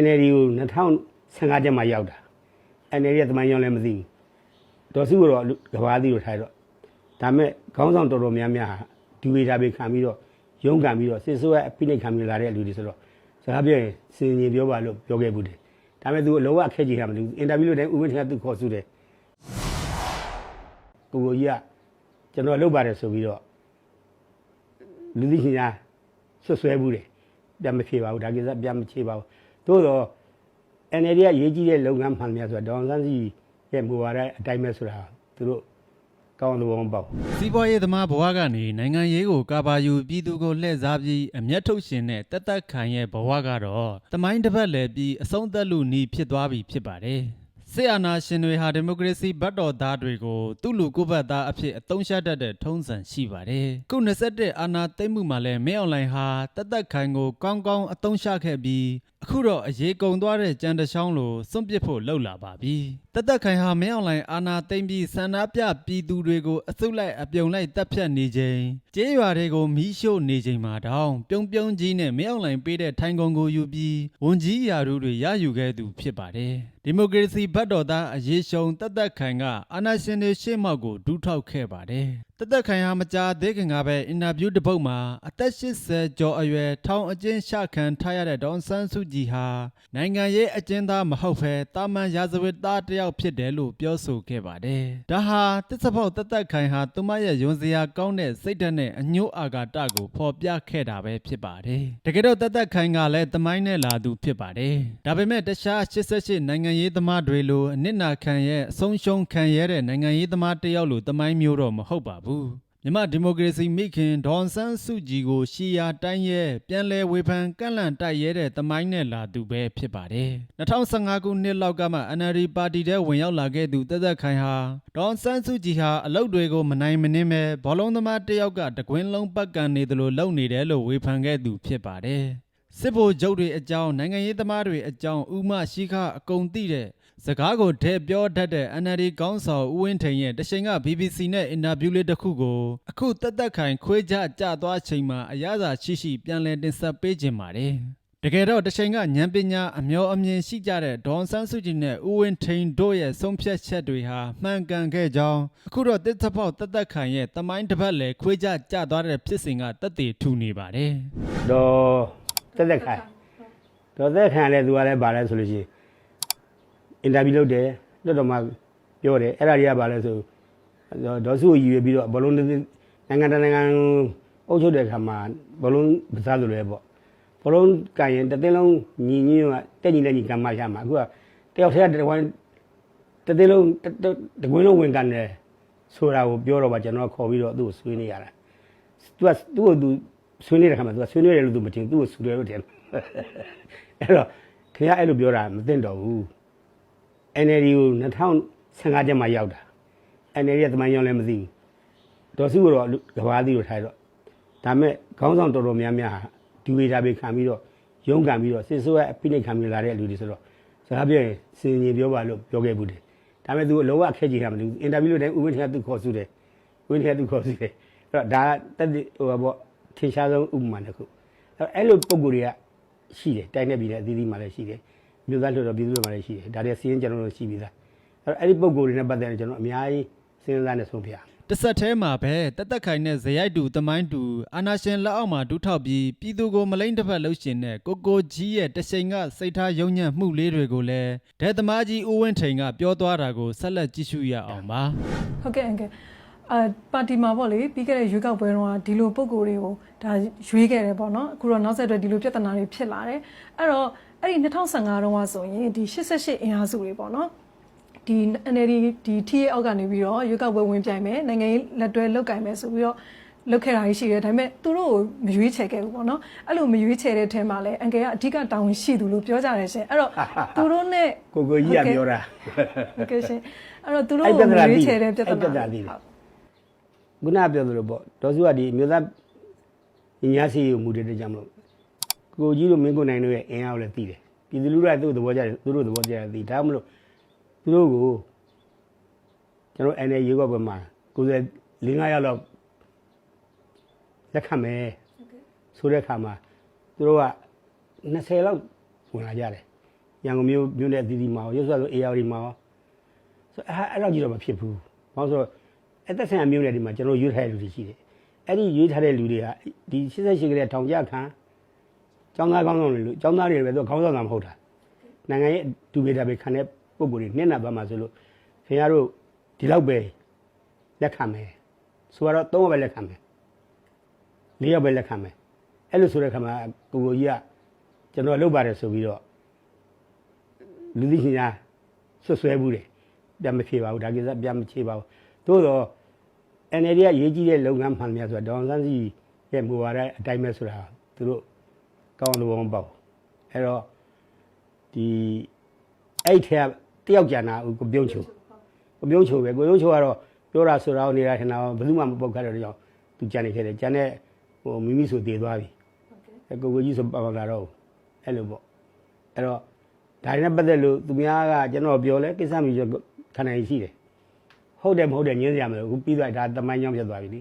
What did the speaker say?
NLD ကို2015ကျမှရောက်တာ NLD ရဲ့သမိုင်းကြောင်းလည်းမသိဘူးဒေါ်စုကတော့ကဘာသီးလို့ထားတော့ဒါပေမဲ့ခေါင်းဆောင်တော်တော်များများဟာဒီဝေတာပဲခံပြီးတော့ရုန်းကန်ပြီးတော့စစ်ဆိုးရဲ့အပိနိတ်ခံပြီးလာတဲ့လူတွေဆိုတော့စကားပြောရင်စင်ရင်ပြောပါလို့ပြောခဲ့ဘူးတယ်ဒါပေမဲ့သူအလောကအခက်ကြီးတာမလို့အင်တာဗျူးလို့တိုင်းဥပဒေကသူခေါ်စုတယ်ကိုကိုကြီးကကျွန်တော်လုပ်ပါတယ်ဆိုပြီးတော့လူသိရှင်များဆွဆွဲဘူးတယ်ပြန်မဖြေပါဘူးဒါကိစ္စပြန်မဖြေပါဘူး သို့တော့ NLD ကရေးကြီးတဲ့လုပ်ငန်းမှန်များဆိုတာဒေါအောင်ဆန်းစီရဲ့မူဝါဒအတိုင်းပဲဆိုတာသူတို့ကောင်းတဲ့ဘောမပေါ့ဘူးစီးပွားရေးသမားဘဝကနေနိုင်ငံရေးကိုကာပါယူပြည်သူကိုလှည့်စားပြီးအမျက်ထုတ်ရှင်တဲ့တက်တက်ခံရဲ့ဘဝကတော့တမိုင်းတစ်ပတ်လည်ပြီးအဆုံးသက်လူနီးဖြစ်သွားပြီဖြစ်ပါတယ် စစ်အာဏာရှင်တွေဟာဒီမိုကရေစီဘတ်တော်သားတွေကိုသူ့လူကိုယ်ဘတ်သားအဖြစ်အသုံးချတတ်တဲ့ထုံးစံရှိပါတယ်ခု21အာဏာသိမ်းမှုမှာလဲမင်းအွန်လိုင်းဟာတက်တက်ခိုင်ကိုကောင်းကောင်းအသုံးချခဲ့ပြီးအခုတော့အရေးကုန်သွားတဲ့ကြံတချောင်းလိုစွန့်ပစ်ဖို့လှုပ်လာပါပြီတက်တက်ခိုင်ဟာမင်းအွန်လိုင်းအာဏာသိမ်းပြီးဆန္ဒပြပြည်သူတွေကိုအစုလိုက်အပြုံလိုက်တပ်ဖြတ်နေချိန်ကျေးရွာတွေကိုမီးရှို့နေချိန်မှာတောင်ပြုံးပြုံးကြီးနဲ့မင်းအွန်လိုင်းပေးတဲ့ထိုင်ကုန်ကိုယူပြီးဝန်ကြီးရာထူးတွေရယူခဲ့သူဖြစ်ပါတယ်ဒီမိုကရေစီဘတ်တော်သားအရေးရှုံတက်တက်ခိုင်ကအာဏာရှင်တွေရှေ့မှောက်ကိုဒူးထောက်ခဲ့ပါတယ် တက်တက်ခိုင်ဟာမကြာသေးခင်ကပဲအင်တာဗျူးတစ်ပုဒ်မှာအသက်80ကျော်အရွယ်ထောင်အကျဉ်းချခံထားရတဲ့ဒေါန်ဆန်းစုကြည်ဟာနိုင်ငံရေးအကျဉ်းသားမဟုတ်ဘဲတာမန်ရာဇဝတ်သားတစ်ယောက်ဖြစ်တယ်လို့ပြောဆိုခဲ့ပါတယ်ဒါဟာတစ်စပေါက်တက်တက်ခိုင်ဟာသူမရဲ့ယွန်စရာကောင်းတဲ့စိတ်ဓာတ်နဲ့အညို့အာဃာတကိုဖော်ပြခဲ့တာပဲဖြစ်ပါတယ်တကယ်တော့တက်တက်ခိုင်ကလည်းတမိုင်းနဲ့လာသူဖြစ်ပါတယ်ဒါပေမဲ့တခြား88နိုင်ငံရေးသမားတွေလိုအနစ်နာခံရဲ့အဆုံးရှုံးခံရတဲ့နိုင်ငံရေးသမားတစ်ယောက်လိုတမိုင်းမျိုးတော့မဟုတ်ပါဘူးမြန်မာဒီမိုကရေစီမိခင်ဒေါန်ဆန်းစုကြည်ကိုရှီယာတိုင်းရဲပြန်လဲဝေဖန်ကန့်လန့်တိုက်ရဲတဲ့တမိုင်းနဲ့လာသူပဲဖြစ်ပါတယ်2015ခုနှစ်လောက်ကမှ NLD ပါတီထဲဝင်ရောက်လာခဲ့သူတက်သက်ခိုင်ဟာဒေါန်ဆန်းစုကြည်ဟာအလုပ်တွေကိုမနိုင်မနှင်းပဲဘောလုံးသမားတစ်ယောက်ကတကွင်းလုံးပတ်ကန်နေတယ်လို့လုပ်နေတယ်လို့ဝေဖန်ခဲ့သူဖြစ်ပါတယ်စစ်ဗိုလ်ချုပ်တွေအကြောင်းနိုင်ငံရေးသမားတွေအကြောင်းဥမရှိခအကုန်သိတဲ့ စကားကိုထဲပြောတတ်တဲ့ NLD ကောင်းဆောင်ဦးဝင်းထိန်ရဲ့တချိန်က BBC နဲ့အင်တာဗျူးလေးတစ်ခုကိုအခုတက်တက်ခိုင်ခွေးကြကြသွားချိန်မှာအရသာရှိရှိပြန်လည်တင်ဆက်ပေးခြင်းပါတယ်တကယ်တော့တချိန်ကဉာဏ်ပညာအမျောအမြင်ရှိကြတဲ့ဒေါန်ဆန်းစုကြည်နဲ့ဦးဝင်းထိန်တို့ရဲ့ဆုံးဖြတ်ချက်တွေဟာမှန်ကန်ခဲ့ကြောင်းအခုတော့တစ်သက်ပေါက်တက်တက်ခိုင်ရဲ့တမိုင်းတစ်ပတ်လေခွေးကြကြသွားတဲ့ဖြစ်စဉ်ကတက်တည်ထူနေပါတယ်ဒေါ်တက်တက်ခိုင်ဒေါ်သက်ခိုင်လည်းသူကလည်းဗာလဲဆိုလို့ရှိရင် အင်တာဗျူးလုပ်တယ်လွှတ်တော်မှာပြောတယ်အဲ့ဒါတွေကဘာလဲဆိုဒေါ်စုကိုရည်ရွယ်ပြီးတော့ဘလုံးနိုင်ငံတကာနိုင်ငံအုပ်ချုပ်တဲ့အခါမှာဘလုံးပစားလိုလဲပေါ့ဘလုံးကရင်တသိန်းလုံးညီညွတ်ကတက်ညီလက်ညီကမ္မရမှာအခုကတယောက်တည်းကတဝမ်းတသိန်းလုံးတကွင်းလုံးဝင်ကန်တယ်ဆိုတာကိုပြောတော့ပါကျွန်တော်ခေါ်ပြီးတော့သူ့ကိုဆွေးနေရတာသူကသူ့ကိုသူဆွေးနေတဲ့ခါမှာသူကဆွေးနေတယ်လို့သူမထင်သူ့ကိုဆူတယ်လို့ထင်အဲ့တော့ခင်ဗျားအဲ့လိုပြောတာမသိတော့ဘူး NLD ကို2015ကျမှရောက်တာ NLD ရဲ့တမန်ရောင်းလည်းမသိဘူးဒေါ်စုကတော့ကဘာသီးကိုထိုင်တော့ဒါမဲ့ခေါင်းဆောင်တော်တော်များများဟာဒီဝေတာပဲခံပြီးတော့ရုံးကန်ပြီးတော့စစ်စိုးရဲ့အပိနှိတ်ခံပြီးလာတဲ့လူတွေဆိုတော့စကားပြောရင်စင်ရင်ပြောပါလို့ပြောခဲ့ဘူးတယ်ဒါမဲ့သူအလုံးဝအခက်ကြီးတာမလို့အင်တာဗျူးလုပ်တိုင်းဦးဝင်းထက်ကသူခေါ်စုတယ်ဦးဝင်းထက်ကသူခေါ်စုတယ်အဲ့တော့ဒါတက်ဟိုဘောထင်ရှားဆုံးဥပမာတစ်ခုအဲ့လိုပုံကိုယ်တွေကရှိတယ်တိုင်းနေပြီလည်းအသီးသီးမှလည်းရှိတယ် မြို့သားလို့တော့ပြည်သူတွေမှာလည်းရှိတယ်ဒါတွေစီးရင်ကျွန်တော်တို့ရှိပြီးသားအဲ့တော့အဲ့ဒီပုံကိုယ်တွေနဲ့ပတ်သက်ရင်ကျွန်တော်အများကြီးစဉ်းစားနေဆုံးဖြတ်တစ်ဆက်တည်းမှာပဲတက်တက်ခိုင်နဲ့ဇယိုက်တူတမိုင်းတူအာနာရှင်လက်အောက်မှာဒူးထောက်ပြီးပြည်သူကိုမလိမ့်တစ်ဖက်လှုပ်ရှင်တဲ့ကိုကိုကြီးရဲ့တချိန်ကစိတ်ထားယုံညံ့မှုလေးတွေကိုလည်းဒဲသမားကြီးဦးဝင်းထိန်ကပြောသွားတာကိုဆက်လက်ကြည့်ရှုရအောင်ပါဟုတ်ကဲ့အန်ကယ် အာပါတီမှာပေါ့လေပြီးခဲ့တဲ့ရွေးကောက်ပွဲတုန်းကဒီလိုပုံကိုယ်တွေကိုဒါရွေးခဲ့တယ်ပေါ့နော်အခုတော့နောက်ဆက်တွဲဒီလိုပြဿနာတွေဖြစ်လာတယ်အဲ့တော့အဲ့ဒီ2015တုန်းကဆိုရင်ဒီ88အင်အားစုတွေပေါ့နော်ဒီ NLD ဒီ TA အောက်ကနေပြီးတော့ရွေးကောက်ပွဲဝင်ပြိုင်မယ်နိုင်ငံရေးလက်တွဲလောက်ကင်မယ်ဆိုပြီးတော့လောက်ခဲ့တာရှိတယ်ဒါပေမဲ့သူတို့ကိုမရွေးချယ်ခဲ့ဘူးပေါ့နော်အဲ့လိုမရွေးချယ်တဲ့ထဲမှာလဲအန်ကယ်ကအဓိကတာဝန်ရှိသူလို့ပြောကြတယ်ရှင်အဲ့တော့သူတို့နဲ့ကိုကိုကြီးကပြောတာဟုတ်ကဲ့ရှင်အဲ့တော့သူတို့အဲ့ကိုပြဿမနာရွေးသိချယ်တဲ့ပြဿအဲ့ပြဿနာနာသိတယ် ခုနပြောသလိုပေါ့ဒေါ်စုကဒီအမျိုးသားညီညာစီကိုမူတည်တဲ့ကြောင့်မလို့ကိုကြီးတို့မင်းကိုနိုင်တို့ရဲ့အင်အားကိုလည်းသိတယ်ပြည်သူလူထုကသူ့သဘောကြတယ်သူတို့သဘောကြတယ်သိဒါမှမလို့သူတို့ကိုကျွန်တော် NLD ရေကောက်ပွဲမှာ90 5ရောက်လောက်လက်ခံမယ်ဆိုတဲ့အခါမှာသူတို့က20လောက်ဝင်လာကြတယ်ရန်ကုန်မြို့မြို့နယ်အသီးသီးမှာရောရုပ်ဆွဲဆို AR မှာရောဆိုအဲ့အဲ့တော့ကြီးတော့မဖြစ်ဘူးဘာလို့ဆိုတော့ အသက်ဆိုင်ရာမြို့နယ်ဒီမှာကျွန်တော်ရွေးထားတဲ့လူတွေရှိတယ်အဲ့ဒီရွေးထားတဲ့လူတွေကဒီ88ကလေးထောင်ကြခံကျောင်းသားကောင်းဆောင်တွေလို့ကျောင်းသားတွေပဲသူခေါင်းဆောင်တာမဟုတ်တာနိုင်ငံရဲ့ဒူဘေတာပဲခံတဲ့ပုံကိုယ်တွေနှစ်နာသွားမှာဆိုလို့ခင်ဗျားတို့ဒီလောက်ပဲလက်ခံမယ်ဆိုတော့သုံးဘက်လက်ခံမယ်လေးယောက်ပဲလက်ခံမယ်အဲ့လိုဆိုတဲ့ခါမှာကိုကိုကြီးကကျွန်တော်လုပ်ပါတယ်ဆိုပြီးတော့လူသိရှင်များဆွဆွဲဘူးတယ်ပြန်မဖြေပါဘူးဒါကိစ္စပြန်မဖြေပါဘူး သို့တော့ NLD ကရေးကြီးတဲ့လုပ်ငန်းမှန်များဆိုတာဒေါအောင်ဆန်းစီရဲ့မူဝါဒအတိုင်းပဲဆိုတာသူတို့ကောင်းလို့မပေါ့ဘူးအဲ့တော့ဒီအဲ့ထဲကတယောက်ကြံတာကိုပြုံးချုံကိုပြုံးချုံပဲကိုပြုံးချုံကတော့ပြောတာဆိုတာကိုနေတာထင်တာဘယ်သူမှမပုတ်ခတ်တော့ကြောင်သူကြံနေခဲ့တယ်ကြံတဲ့ဟိုမိမိဆိုတည်သွားပြီအဲ့ကိုကိုကြီးဆိုပါပါလာတော့အဲ့လိုပေါ့အဲ့တော့ဒါနဲ့ပတ်သက်လို့သူများကကျွန်တော်ပြောလဲကိစ္စမျိုးခဏရှိတယ် ဟုတ်တယ်မဟုတ်တယ်ညင်းစရာမလိုဘူးပြီးသွားပြီဒါတမိုင်းကြောင့်ဖြစ်သွားပြီလी